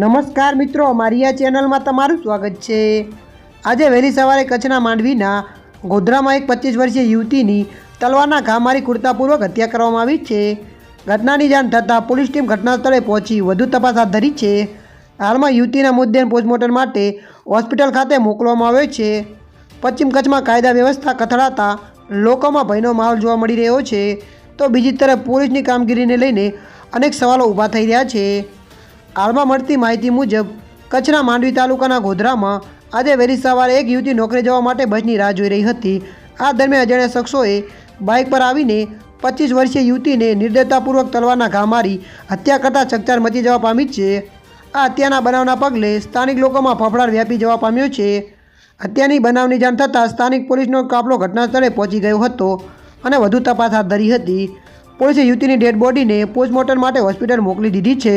નમસ્કાર મિત્રો મારી આ ચેનલમાં તમારું સ્વાગત છે. આજે વહેલી સવારે કચ્છના માંડવીના ગોધરામાં એક પચીસ વર્ષીય યુવતીની તલવારના ઘા મારી કુર્તાપૂર્વક હત્યા કરવામાં આવી છે. ઘટનાની જાણ થતાં પોલીસ ટીમ ઘટના સ્થળે પહોંચી વધુ તપાસ હાથ ધરી છે. હાલમાં યુવતીના મુદ્દે પોસ્ટમોર્ટમ માટે હોસ્પિટલ ખાતે મોકલવામાં આવ્યો છે. પશ્ચિમ કચ્છમાં કાયદા વ્યવસ્થા કથળાતા લોકોમાં ભયનો માહોલ જોવા મળી રહ્યો છે. તો બીજી તરફ પોલીસની કામગીરીને લઈને અનેક સવાલો ઊભા થઈ રહ્યા છે. હાલમાં મળતી માહિતી મુજબ, કચ્છના માંડવી તાલુકાના ગોધરામાં આજે વહેલી સવારે એક યુવતી નોકરી જવા માટે બસની રાહ જોઈ રહી હતી. આ દરમિયાન અજાણ્યા શખ્સોએ બાઇક પર આવીને પચીસ વર્ષીય યુવતીને નિર્દયતાપૂર્વક તલવારના ઘા મારી હત્યા કરતા ચકચાર મચી જવા પામી છે. આ હત્યાના બનાવના પગલે સ્થાનિક લોકોમાં ફફડાટ વ્યાપી જવા પામ્યો છે. હત્યાની બનાવની જાણ થતાં સ્થાનિક પોલીસનો કાફલો ઘટના સ્થળે પહોંચી ગયો હતો અને વધુ તપાસ હાથ ધરી હતી. પોલીસે યુવતીની ડેડ બોડીને પોસ્ટમોર્ટમ માટે હોસ્પિટલ મોકલી દીધી છે.